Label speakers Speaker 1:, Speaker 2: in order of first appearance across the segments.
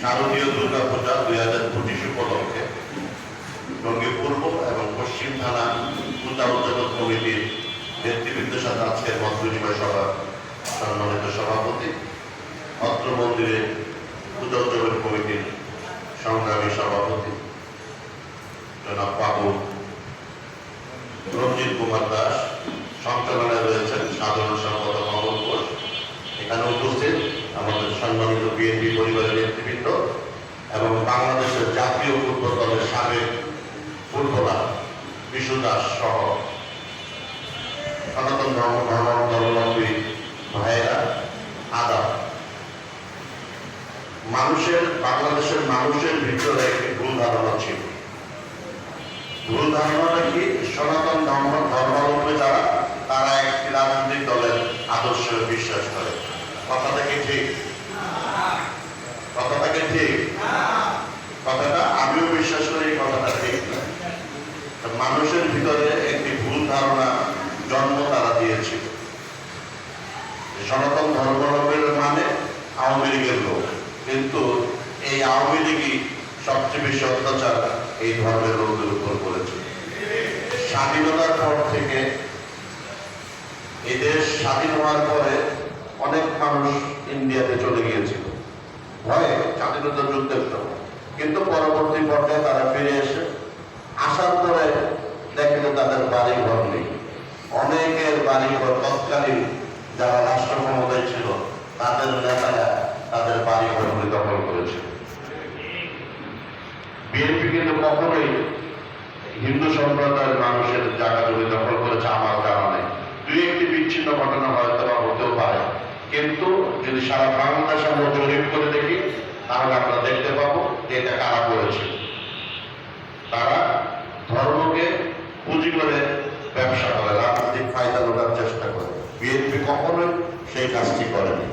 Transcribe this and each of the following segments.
Speaker 1: শারদীয় দুর্গা দুই হাজার পঁচিশ উপলক্ষে টঙ্গী পূর্ব এবং পশ্চিম থানা পূজা উদযাপন কমিটির নেতৃবৃন্দের সাথে আজকের মত বিনিময় সভা সম্মানিত সভাপতি, অত্র মন্দিরে পূজা উদযাপন কমিটির সংগ্রামী সভাপতি, জনাব বাবু রঞ্জিত কুমার দাস সঞ্চালনায় এখানে উপস্থিত আমাদের সম্মানিত বিএনপি পরিবারের নেতৃবৃন্দ এবং বাংলাদেশের জাতীয় ফুটবল দলের সাবেক ফুটবলার বিশু দাস সহ সনাতন ধর্ম ধর্ম ধর্মাবলম্বী ভাইয়েরা, আদাব। মানুষের, বাংলাদেশের মানুষের ভিতরে একটি ভুল ধারণা ছিল। ভুল ধারণাটা কি? সনাতন ধর্ম ধর্মাবলম্বী যারা তারা একটি রাজনৈতিক দলের আদর্শে বিশ্বাস করে মানে আওয়ামী লীগের লোক। কিন্তু এই আওয়ামী লীগই সবচেয়ে বেশি অত্যাচার এই ধর্মের লোকদের উপর করেছে। স্বাধীনতার পর থেকে এই দেশ স্বাধীন হওয়ার পরে অনেক মানুষ ইন্ডিয়াতে চলে গিয়েছিল। ভয়ে স্বাধীনতা যুদ্ধের সময়। কিন্তু পরবর্তী পর্যায়ে তারা ফিরে এসে আসার পরে দেখে তাদের বাড়ি ঘর নেই। অনেকের বাড়ি ঘর তৎকালীন যারা রাষ্ট্র ক্ষমতায় ছিল, তাদের নেতারা তাদের বাড়ি ঘরগুলি দখল করেছিল। বিএনপি কিন্তু কখনোই হিন্দু সম্প্রদায়ের মানুষের জায়গা জমি দখল করেছে, আমার নেই। দুই একটি বিচ্ছিন্ন ঘটনা পারে কিন্তু যদি সারা বাংলাদেশ আমরা জরিপ করে দেখি, তাহলে আমরা দেখতে পাবো যে এটা কারা করেছে। তারা ধর্মকে পুঁজি করে ব্যবসা করে, রাজনৈতিক ফায়দা লোটার চেষ্টা করে। বিএনপি কখনোই সেই কাজটি করেনি।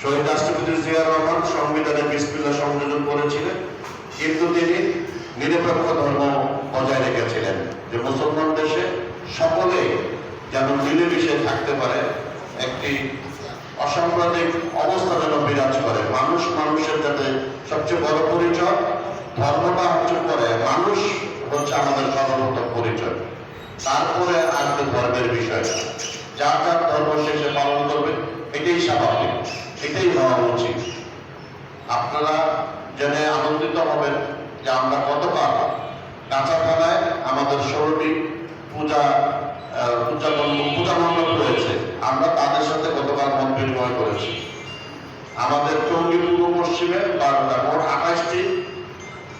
Speaker 1: শহীদ রাষ্ট্রপতি জিয়া রহমান সংবিধানে বিসমিল্লা সংযোজন করেছিলেন, কিন্তু তিনি নিরপেক্ষ ধর্ম বজায় রেখেছিলেন যে মুসলমান দেশে সকলে যেন মিলেমিশে থাকতে পারে একটি অসাম্প্রদায়িক অবস্থা যেন বিরাজ করে। মানুষ মানুষের যাতে সবচেয়ে বড় পরিচয় ধর্মটা হচ্ছে পরে মানুষ হচ্ছে আমাদের সর্বপ্রথম পরিচয়। তারপরে আসবে ধর্মের বিষয়টা যার যার ধর্ম শেষে পালন করবে, এটাই স্বাভাবিক, এটাই হওয়া উচিত। আপনারা জেনে আনন্দিত হবেন যে আমরা গতকাল কাঁচাপাড়ায় আমাদের ষোলোটি পূজা পূজা পূজা আমরা তাদের সাথে গতকাল মত বিনিময় করেছি। আমাদের টঙ্গী পূর্ব পশ্চিমে বারোটা মোট আঠাশটি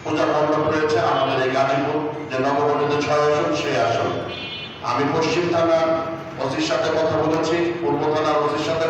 Speaker 1: পূজা মণ্ডপ রয়েছে আমাদের এই গাজীপুর, যে নবগঠিত ছয় আসন, সেই আসন। আমি পশ্চিম থানার ওসির সাথে কথা বলেছি, পূর্ব থানার ওসির সাথে